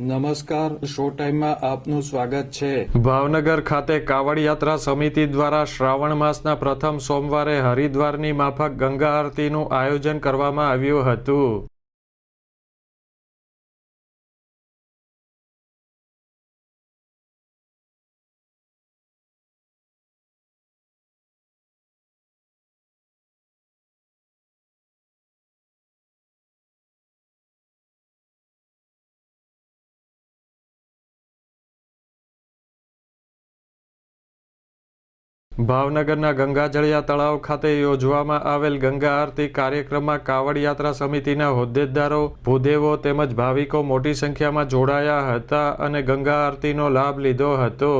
નમસ્કાર શો ટાઈમમાં આપનું સ્વાગત છે. ભાવનગર ખાતે કાવડ યાત્રા સમિતિ દ્વારા શ્રાવણ માસના પ્રથમ સોમવારે હરિદ્વારની માફક ગંગા આરતીનું આયોજન કરવામાં આવ્યું હતું. ભાવનગરના ગંગાજળિયા તળાવ ખાતે યોજવામાં આવેલ ગંગા આરતી કાર્યક્રમમાં કાવડ યાત્રા સમિતિના હોદ્દેદારો, ભૂદેવો તેમજ ભાવિકો મોટી સંખ્યામાં જોડાયા હતા અને ગંગા આરતીનો લાભ લીધો હતો.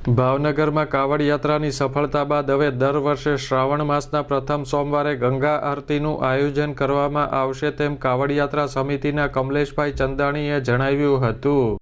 ભાવનગરમાં કાવડ યાત્રાની સફળતા બાદ હવે દર વર્ષે શ્રાવણ માસના પ્રથમ સોમવારે ગંગા આરતીનું આયોજન કરવામાં આવશે તેમ કાવડ યાત્રા સમિતિના કમલેશભાઈ ચંદાણીએ જણાવ્યું હતું.